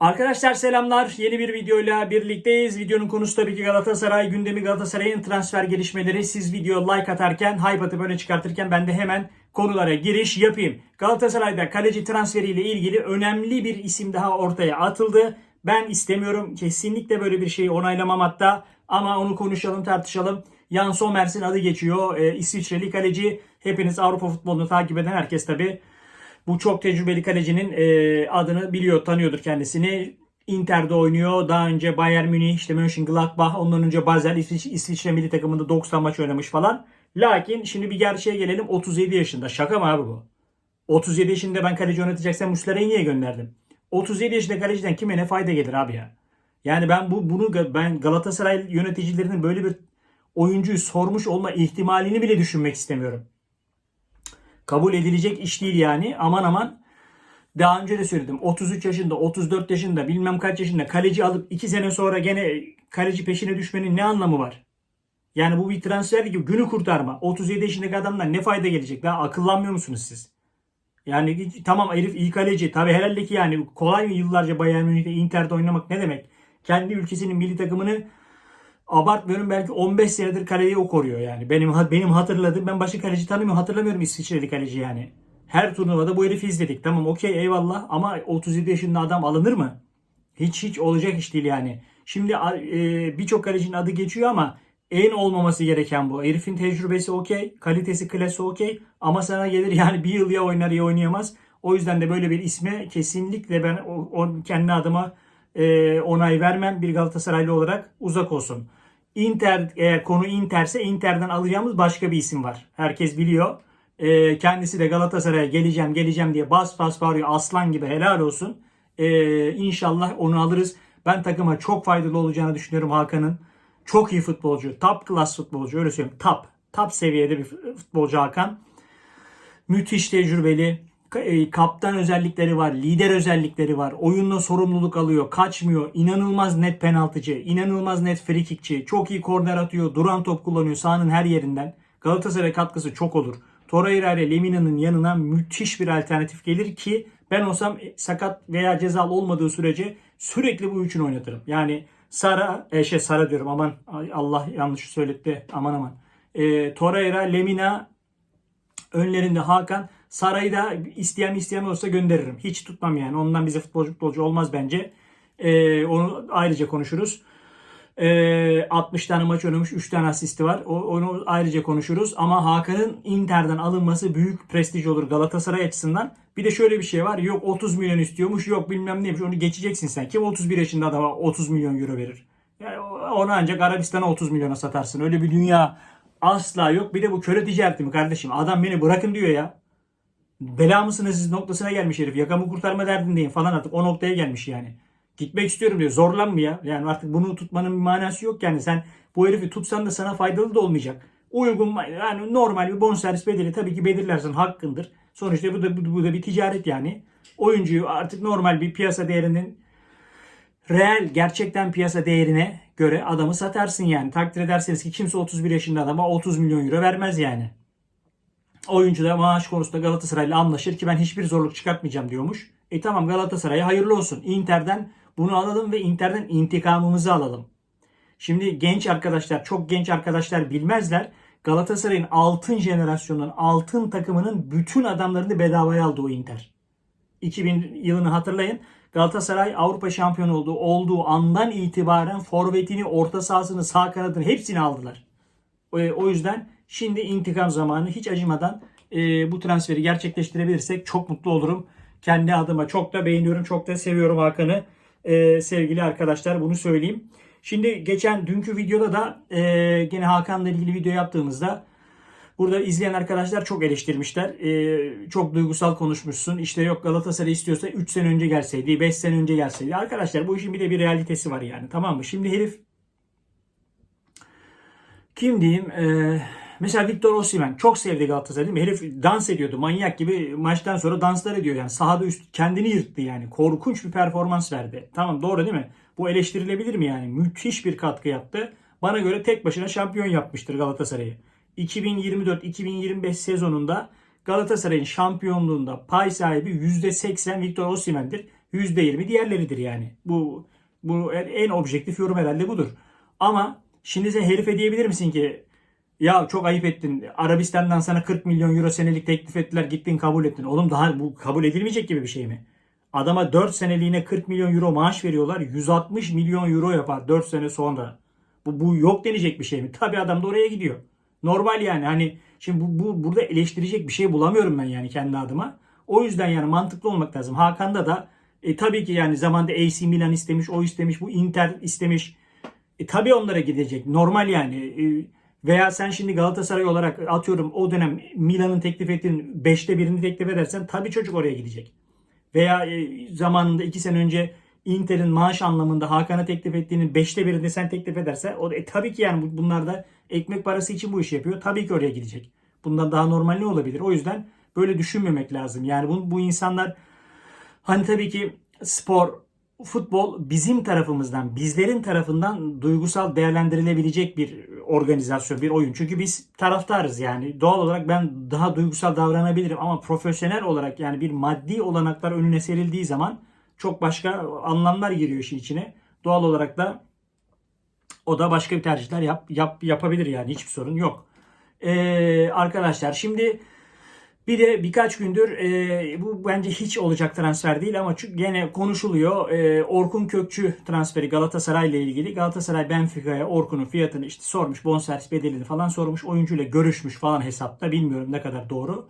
Arkadaşlar selamlar. Yeni bir videoyla birlikteyiz. Videonun konusu tabii ki Galatasaray. Gündemi Galatasaray'ın transfer gelişmeleri. Siz video like atarken, hype atıp öne çıkartırken ben de hemen konulara giriş yapayım. Galatasaray'da kaleci transferiyle ilgili önemli bir isim daha ortaya atıldı. Ben istemiyorum. Kesinlikle böyle bir şeyi onaylamam hatta. Ama onu konuşalım, tartışalım. Jan Sommers'in adı geçiyor. Ee, İsviçreli kaleci. Hepiniz Avrupa futbolunu takip eden herkes tabii bu çok tecrübeli kalecinin e, adını biliyor, tanıyordur kendisini. Inter'de oynuyor. Daha önce Bayern Münih, işte Mönchengladbach, ondan önce Basel, İsviç- İsviçre milli takımında 90 maç oynamış falan. Lakin şimdi bir gerçeğe gelelim. 37 yaşında. Şaka mı abi bu? 37 yaşında ben kaleci yöneteceksem Muslera'yı gönderdim? 37 yaşında kaleciden kime ne fayda gelir abi ya? Yani ben bu bunu ben Galatasaray yöneticilerinin böyle bir oyuncuyu sormuş olma ihtimalini bile düşünmek istemiyorum kabul edilecek iş değil yani. Aman aman. Daha önce de söyledim. 33 yaşında, 34 yaşında, bilmem kaç yaşında kaleci alıp 2 sene sonra gene kaleci peşine düşmenin ne anlamı var? Yani bu bir transfer gibi günü kurtarma. 37 yaşındaki adamdan ne fayda gelecek? Daha akıllanmıyor musunuz siz? Yani tamam herif iyi kaleci. Tabi herhalde ki yani kolay mı yıllarca Bayern Münih'te Inter'de oynamak ne demek? Kendi ülkesinin milli takımını abartmıyorum belki 15 senedir kaleyi o koruyor yani. Benim benim hatırladığım ben başka kaleci tanımıyorum hatırlamıyorum İsviçreli kaleci yani. Her turnuvada bu herifi izledik. Tamam okey eyvallah ama 37 yaşında adam alınır mı? Hiç hiç olacak iş değil yani. Şimdi e, birçok kalecinin adı geçiyor ama en olmaması gereken bu. Herifin tecrübesi okey, kalitesi klası okey ama sana gelir yani bir yıl ya oynar ya oynayamaz. O yüzden de böyle bir isme kesinlikle ben o, o kendi adıma e, onay vermem bir Galatasaraylı olarak uzak olsun. Inter eğer konu Inter'se Inter'den alacağımız başka bir isim var. Herkes biliyor. E, kendisi de Galatasaray'a geleceğim geleceğim diye bas bas bağırıyor aslan gibi helal olsun. E, inşallah onu alırız. Ben takıma çok faydalı olacağını düşünüyorum Hakan'ın. Çok iyi futbolcu. Top class futbolcu öyle söyleyeyim. Top. Top seviyede bir futbolcu Hakan. Müthiş tecrübeli e, kaptan özellikleri var, lider özellikleri var. Oyunla sorumluluk alıyor, kaçmıyor. İnanılmaz net penaltıcı, inanılmaz net frikikçi. Çok iyi korner atıyor, duran top kullanıyor sahanın her yerinden. Galatasaray katkısı çok olur. Torreira ile Lemina'nın yanına müthiş bir alternatif gelir ki ben olsam e, sakat veya cezalı olmadığı sürece sürekli bu üçünü oynatırım. Yani Sara, e, şey Sara diyorum aman Allah yanlış söyletti aman aman. E, Torreira, Lemina, önlerinde Hakan, Saray'ı da isteyen isteyen olsa gönderirim. Hiç tutmam yani. Ondan bize futbolcu futbolcu olmaz bence. Ee, onu ayrıca konuşuruz. Ee, 60 tane maç oynamış 3 tane asisti var. O, onu ayrıca konuşuruz. Ama Hakan'ın Inter'den alınması büyük prestij olur Galatasaray açısından. Bir de şöyle bir şey var. Yok 30 milyon istiyormuş. Yok bilmem neymiş. Onu geçeceksin sen. Kim 31 yaşında adama 30 milyon euro verir? Yani onu ancak Arabistan'a 30 milyona satarsın. Öyle bir dünya asla yok. Bir de bu köle ticareti mi kardeşim? Adam beni bırakın diyor ya bela mısınız siz noktasına gelmiş herif. Yakamı kurtarma derdindeyim falan artık o noktaya gelmiş yani. Gitmek istiyorum diyor. Zorlanmıyor. Yani artık bunu tutmanın bir manası yok yani. Sen bu herifi tutsan da sana faydalı da olmayacak. Uygun yani normal bir bonservis bedeli tabii ki belirlersin hakkındır. Sonuçta bu da, bu, bu da bir ticaret yani. Oyuncuyu artık normal bir piyasa değerinin reel gerçekten piyasa değerine göre adamı satarsın yani. Takdir ederseniz ki kimse 31 yaşında adama 30 milyon euro vermez yani oyuncu da maaş konusunda Galatasaray'la anlaşır ki ben hiçbir zorluk çıkartmayacağım diyormuş. E tamam Galatasaray'a hayırlı olsun. Inter'den bunu alalım ve Inter'den intikamımızı alalım. Şimdi genç arkadaşlar, çok genç arkadaşlar bilmezler. Galatasaray'ın altın jenerasyonunun, altın takımının bütün adamlarını bedavaya aldı o Inter. 2000 yılını hatırlayın. Galatasaray Avrupa şampiyonu olduğu, olduğu andan itibaren forvetini, orta sahasını, sağ kanadını hepsini aldılar. O yüzden Şimdi intikam zamanı hiç acımadan e, bu transferi gerçekleştirebilirsek çok mutlu olurum. Kendi adıma çok da beğeniyorum, çok da seviyorum Hakan'ı. E, sevgili arkadaşlar bunu söyleyeyim. Şimdi geçen dünkü videoda da e, gene Hakan'la ilgili video yaptığımızda burada izleyen arkadaşlar çok eleştirmişler. E, çok duygusal konuşmuşsun. İşte yok Galatasaray istiyorsa 3 sene önce gelseydi, 5 sene önce gelseydi. Arkadaşlar bu işin bir de bir realitesi var yani tamam mı? Şimdi herif kim diyeyim? Eee Mesela Victor Osimhen çok sevdi Galatasaray değil mi? Herif dans ediyordu. Manyak gibi maçtan sonra danslar ediyor yani. Sahada üst kendini yırttı yani. Korkunç bir performans verdi. Tamam doğru değil mi? Bu eleştirilebilir mi yani? Müthiş bir katkı yaptı. Bana göre tek başına şampiyon yapmıştır Galatasaray'ı. 2024-2025 sezonunda Galatasaray'ın şampiyonluğunda pay sahibi %80 Victor Osimhen'dir. %20 diğerleridir yani. Bu bu en objektif yorum herhalde budur. Ama şimdi sen herife diyebilir misin ki ya çok ayıp ettin. Arabistan'dan sana 40 milyon euro senelik teklif ettiler. Gittin kabul ettin. Oğlum daha bu kabul edilmeyecek gibi bir şey mi? Adama 4 seneliğine 40 milyon euro maaş veriyorlar. 160 milyon euro yapar 4 sene sonra. Bu, bu yok denecek bir şey mi? Tabii adam da oraya gidiyor. Normal yani hani şimdi bu, bu burada eleştirecek bir şey bulamıyorum ben yani kendi adıma. O yüzden yani mantıklı olmak lazım. Hakan'da da e, tabii ki yani zamanda AC Milan istemiş, o istemiş, bu Inter istemiş. E, tabii onlara gidecek. Normal yani. E, veya sen şimdi Galatasaray olarak atıyorum o dönem Milan'ın teklif ettiğin 5'te birini teklif edersen tabii çocuk oraya gidecek. Veya e, zamanında 2 sene önce Inter'in maaş anlamında Hakan'a teklif ettiğinin 5'te birini sen teklif ederse o e, tabii ki yani bu- bunlar da ekmek parası için bu işi yapıyor. Tabii ki oraya gidecek. Bundan daha normal ne olabilir? O yüzden böyle düşünmemek lazım. Yani bu, bu insanlar hani tabii ki spor, futbol bizim tarafımızdan, bizlerin tarafından duygusal değerlendirilebilecek bir organizasyon, bir oyun. Çünkü biz taraftarız yani. Doğal olarak ben daha duygusal davranabilirim ama profesyonel olarak yani bir maddi olanaklar önüne serildiği zaman çok başka anlamlar giriyor işin içine. Doğal olarak da o da başka bir tercihler yap, yap, yapabilir yani hiçbir sorun yok. Ee, arkadaşlar şimdi bir de birkaç gündür e, bu bence hiç olacak transfer değil ama çünkü gene konuşuluyor. E, Orkun Kökçü transferi Galatasaray ile ilgili. Galatasaray Benfica'ya Orkun'un fiyatını işte sormuş. Bonservis bedelini falan sormuş. Oyuncuyla görüşmüş falan hesapta. Bilmiyorum ne kadar doğru.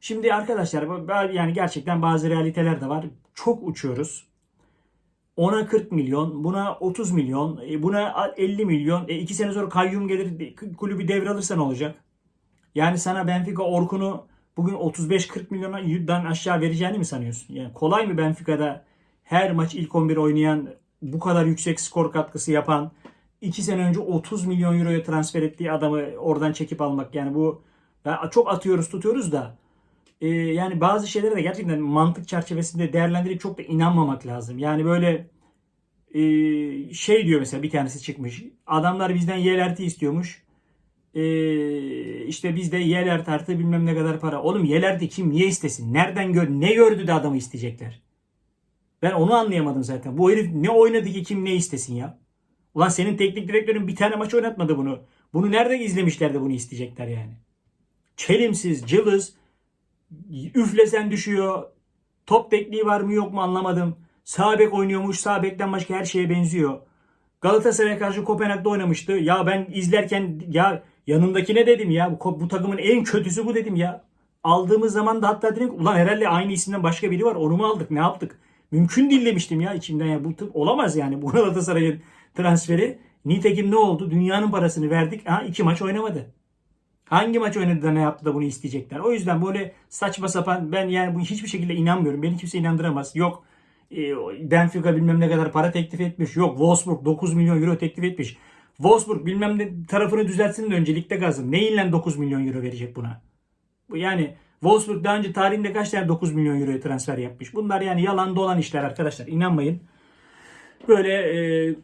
Şimdi arkadaşlar yani gerçekten bazı realiteler de var. Çok uçuyoruz. Ona 40 milyon, buna 30 milyon, e, buna 50 milyon. E, iki sene sonra kayyum gelir kulübü devralırsa ne olacak? Yani sana Benfica Orkun'u bugün 35-40 milyondan aşağı vereceğini mi sanıyorsun? Yani kolay mı Benfica'da her maç ilk 11 oynayan, bu kadar yüksek skor katkısı yapan, 2 sene önce 30 milyon euroya transfer ettiği adamı oradan çekip almak yani bu çok atıyoruz tutuyoruz da e, yani bazı şeylere de gerçekten mantık çerçevesinde değerlendirip çok da inanmamak lazım. Yani böyle e, şey diyor mesela bir tanesi çıkmış. Adamlar bizden YLRT istiyormuş. E, işte bizde YLRT artı bilmem ne kadar para. Oğlum YLRT kim niye istesin? Nereden gör ne gördü de adamı isteyecekler? Ben onu anlayamadım zaten. Bu herif ne oynadı ki kim ne istesin ya? Ulan senin teknik direktörün bir tane maç oynatmadı bunu. Bunu nerede izlemişler de bunu isteyecekler yani? Çelimsiz, cılız, üflesen düşüyor. Top tekniği var mı yok mu anlamadım. Sağ bek oynuyormuş. Sağ bekten başka her şeye benziyor. Galatasaray'a karşı Kopenhag'da oynamıştı. Ya ben izlerken ya yanındaki ne dedim ya bu, bu takımın en kötüsü bu dedim ya. Aldığımız zaman da hatta dedim ulan herhalde aynı isimden başka biri var onu mu aldık ne yaptık? Mümkün değil demiştim ya içimden ya bu tip- olamaz yani bu Galatasaray'ın transferi. Nitekim ne oldu? Dünyanın parasını verdik. Ha iki maç oynamadı. Hangi maç oynadı da ne yaptı da bunu isteyecekler. O yüzden böyle saçma sapan ben yani bu hiçbir şekilde inanmıyorum. Beni kimse inandıramaz. Yok e, Benfica bilmem ne kadar para teklif etmiş. Yok Wolfsburg 9 milyon euro teklif etmiş. Wolfsburg bilmem ne tarafını düzeltsin de öncelikle gazım. Neyle 9 milyon euro verecek buna? Bu yani Wolfsburg daha önce tarihinde kaç tane 9 milyon euroya transfer yapmış? Bunlar yani yalan dolan işler arkadaşlar. İnanmayın. Böyle e,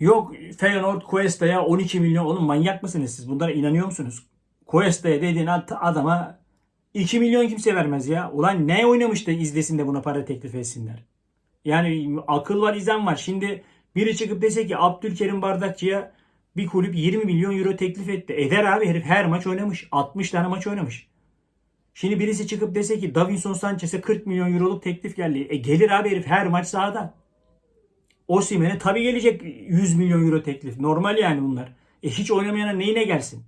Yok Feyenoord Cuesta'ya 12 milyon. Oğlum manyak mısınız siz? Bunlara inanıyor musunuz? Cuesta'ya dediğin ad- adama 2 milyon kimse vermez ya. Ulan ne oynamış da izlesin de buna para teklif etsinler. Yani akıl var izan var. Şimdi biri çıkıp dese ki Abdülkerim Bardakçı'ya bir kulüp 20 milyon euro teklif etti. Eder abi herif her maç oynamış. 60 tane maç oynamış. Şimdi birisi çıkıp dese ki Davinson Sanchez'e 40 milyon euroluk teklif geldi. E gelir abi herif her maç sahada. Osimhen'e tabii gelecek 100 milyon euro teklif. Normal yani bunlar. E hiç oynamayana neyine gelsin?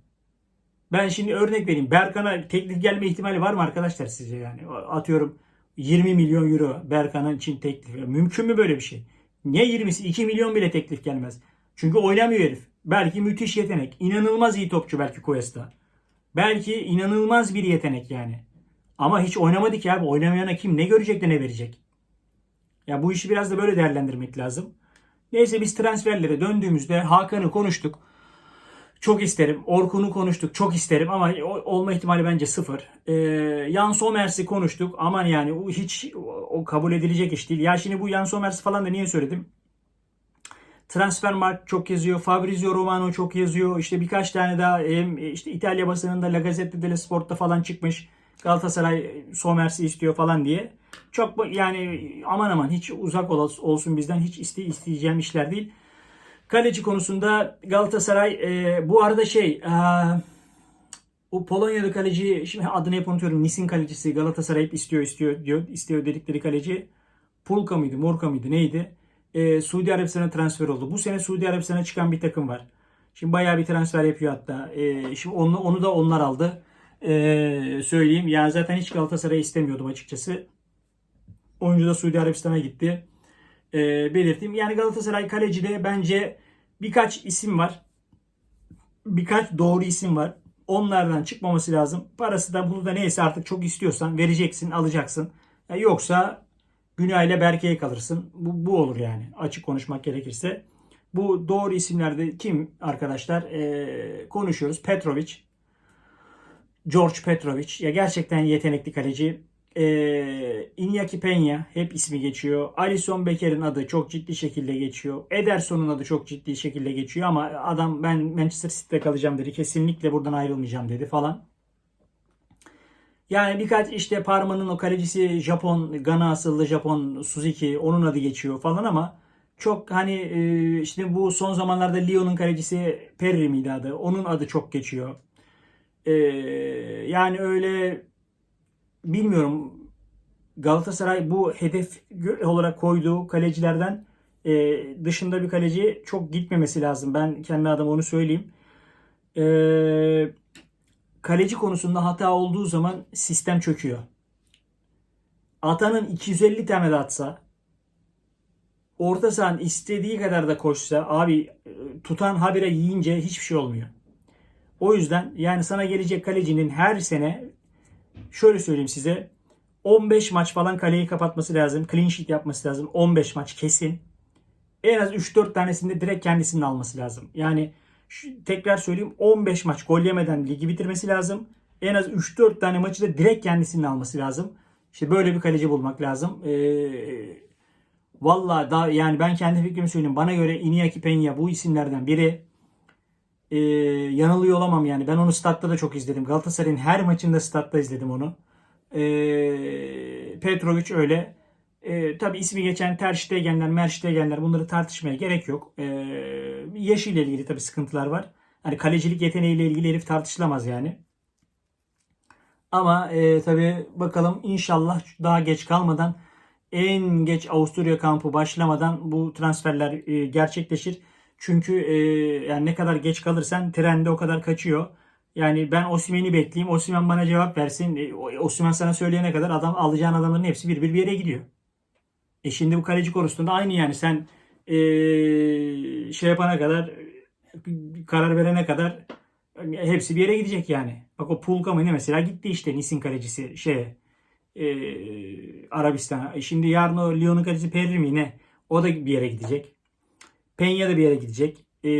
Ben şimdi örnek vereyim. Berkan'a teklif gelme ihtimali var mı arkadaşlar sizce yani? Atıyorum 20 milyon euro Berkan'a için teklif. Mümkün mü böyle bir şey? Ne 20'si? 2 milyon bile teklif gelmez. Çünkü oynamıyor herif. Belki müthiş yetenek. İnanılmaz iyi topçu belki Cuesta. Belki inanılmaz bir yetenek yani. Ama hiç oynamadı ki abi. Oynamayana kim ne görecek de ne verecek? Ya bu işi biraz da böyle değerlendirmek lazım. Neyse biz transferlere döndüğümüzde Hakan'ı konuştuk. Çok isterim. Orkun'u konuştuk. Çok isterim ama olma ihtimali bence sıfır. Ee, Jan Sommers'i konuştuk. Aman yani o hiç o, kabul edilecek iş değil. Ya şimdi bu Jan Sommers falan da niye söyledim? Transfermarkt çok yazıyor. Fabrizio Romano çok yazıyor. İşte birkaç tane daha hem işte İtalya basınında La Gazzetta dello Sport'ta falan çıkmış. Galatasaray Somers'i istiyor falan diye. Çok yani aman aman hiç uzak ol- olsun bizden hiç iste, isteyeceğim işler değil. Kaleci konusunda Galatasaray e, bu arada şey e, o Polonyalı kaleci şimdi adını hep unutuyorum. Nis'in kalecisi Galatasaray hep istiyor istiyor diyor. istiyor dedikleri kaleci Pulka mıydı Morka mıydı neydi? E, Suudi Arabistan'a transfer oldu. Bu sene Suudi Arabistan'a çıkan bir takım var. Şimdi bayağı bir transfer yapıyor hatta. E, şimdi onu, onu da onlar aldı. E, söyleyeyim. Yani zaten hiç Galatasaray istemiyordum açıkçası. Oyuncu da Suudi Arabistan'a gitti. E, belirteyim. Yani Galatasaray kalecide bence birkaç isim var. Birkaç doğru isim var. Onlardan çıkmaması lazım. Parası da bunu da neyse artık çok istiyorsan vereceksin, alacaksın. Ya yoksa Günay ile Berke'ye kalırsın. Bu, bu olur yani açık konuşmak gerekirse. Bu doğru isimlerde kim arkadaşlar? Ee, konuşuyoruz. Petrovic. George Petrovic. Ya gerçekten yetenekli kaleci. Ee, Iñaki Peña hep ismi geçiyor. Alisson Becker'in adı çok ciddi şekilde geçiyor. Ederson'un adı çok ciddi şekilde geçiyor ama adam ben Manchester City'de kalacağım dedi. Kesinlikle buradan ayrılmayacağım dedi falan. Yani birkaç işte Parma'nın o kalecisi Japon, Gana asıllı Japon Suzuki onun adı geçiyor falan ama çok hani e, işte bu son zamanlarda Lyon'un kalecisi Perry miydi adı? Onun adı çok geçiyor. E, yani öyle bilmiyorum Galatasaray bu hedef olarak koyduğu kalecilerden e, dışında bir kaleci çok gitmemesi lazım. Ben kendi adıma onu söyleyeyim. Eee kaleci konusunda hata olduğu zaman sistem çöküyor. Atanın 250 tane de atsa orta sahanın istediği kadar da koşsa abi e, tutan habire yiyince hiçbir şey olmuyor. O yüzden yani sana gelecek kalecinin her sene şöyle söyleyeyim size 15 maç falan kaleyi kapatması lazım. Clean sheet yapması lazım. 15 maç kesin. En az 3-4 tanesinde direkt kendisinin alması lazım. Yani tekrar söyleyeyim 15 maç gol yemeden ligi bitirmesi lazım. En az 3-4 tane maçı da direkt kendisinin alması lazım. İşte böyle bir kaleci bulmak lazım. Ee, Valla daha yani ben kendi fikrimi söyleyeyim. Bana göre Iñaki Peña bu isimlerden biri. Ee, yanılıyor olamam yani. Ben onu statta da çok izledim. Galatasaray'ın her maçında statta izledim onu. Ee, Petrovic öyle. Ee, tabii ismi geçen Ter Stegen'ler, Mer Stegen'ler bunları tartışmaya gerek yok. Ee, yaşıyla ilgili tabii sıkıntılar var. Hani kalecilik yeteneğiyle ilgili herif tartışılamaz yani. Ama e, tabii bakalım inşallah daha geç kalmadan en geç Avusturya kampı başlamadan bu transferler e, gerçekleşir. Çünkü e, yani ne kadar geç kalırsan trende o kadar kaçıyor. Yani ben Osimhen'i bekleyeyim. Osimhen bana cevap versin. E, Osimhen sana söyleyene kadar adam alacağın adamların hepsi bir bir bir yere gidiyor. E şimdi bu kaleci konusunda aynı yani sen e, şey yapana kadar karar verene kadar hepsi bir yere gidecek yani. Bak o Pulka mı ne mesela gitti işte Nis'in kalecisi şeye e, Arabistan'a. E şimdi yarın o Lyon'un kalecisi Perry mi ne? O da bir yere gidecek. Penya da bir yere gidecek. E,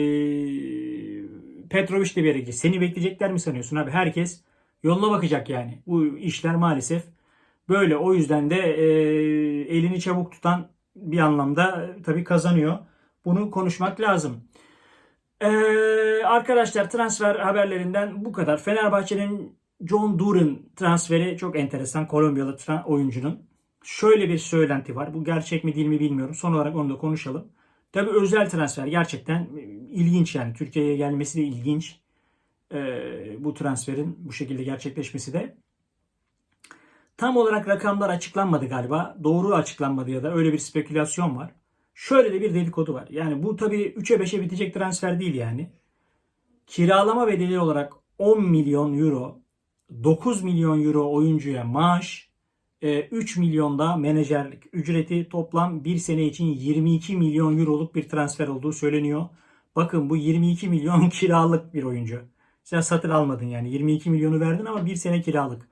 Petrovic de bir yere gidecek. Seni bekleyecekler mi sanıyorsun abi? Herkes yoluna bakacak yani. Bu işler maalesef böyle. O yüzden de e, elini çabuk tutan bir anlamda tabii kazanıyor. Bunu konuşmak lazım. Ee, arkadaşlar transfer haberlerinden bu kadar. Fenerbahçe'nin John Duran transferi çok enteresan. Kolombiyalı oyuncunun. Şöyle bir söylenti var. Bu gerçek mi değil mi bilmiyorum. Son olarak onu da konuşalım. Tabii özel transfer gerçekten e, ilginç yani. Türkiye'ye gelmesi de ilginç. Ee, bu transferin bu şekilde gerçekleşmesi de. Tam olarak rakamlar açıklanmadı galiba. Doğru açıklanmadı ya da öyle bir spekülasyon var. Şöyle de bir dedikodu var. Yani bu tabii 3'e 5'e bitecek transfer değil yani. Kiralama bedeli olarak 10 milyon euro, 9 milyon euro oyuncuya maaş, 3 milyonda menajerlik ücreti toplam bir sene için 22 milyon euroluk bir transfer olduğu söyleniyor. Bakın bu 22 milyon kiralık bir oyuncu. Sen satın almadın yani 22 milyonu verdin ama bir sene kiralık.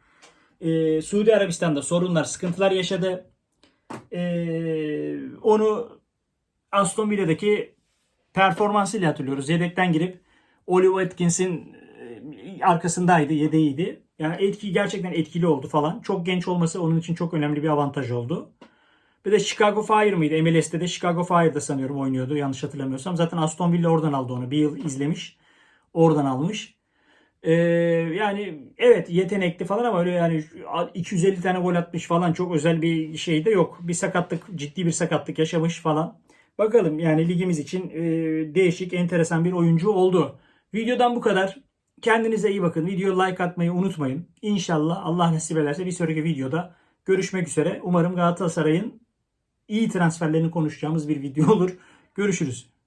E, Suudi Arabistan'da sorunlar, sıkıntılar yaşadı. E, onu Aston Villa'daki performansıyla hatırlıyoruz. Yedekten girip Oliver Atkins'in e, arkasındaydı, yedeğiydi. Yani etki gerçekten etkili oldu falan. Çok genç olması onun için çok önemli bir avantaj oldu. Bir de Chicago Fire mıydı? MLS'te de Chicago Fire'da sanıyorum oynuyordu yanlış hatırlamıyorsam. Zaten Aston Villa oradan aldı onu. Bir yıl izlemiş. Oradan almış. Ee, yani evet yetenekli falan ama öyle yani 250 tane gol atmış falan çok özel bir şey de yok. Bir sakatlık, ciddi bir sakatlık yaşamış falan. Bakalım yani ligimiz için e, değişik, enteresan bir oyuncu oldu. Videodan bu kadar. Kendinize iyi bakın. Video like atmayı unutmayın. İnşallah Allah nasip ederse bir sonraki videoda görüşmek üzere. Umarım Galatasaray'ın iyi transferlerini konuşacağımız bir video olur. Görüşürüz.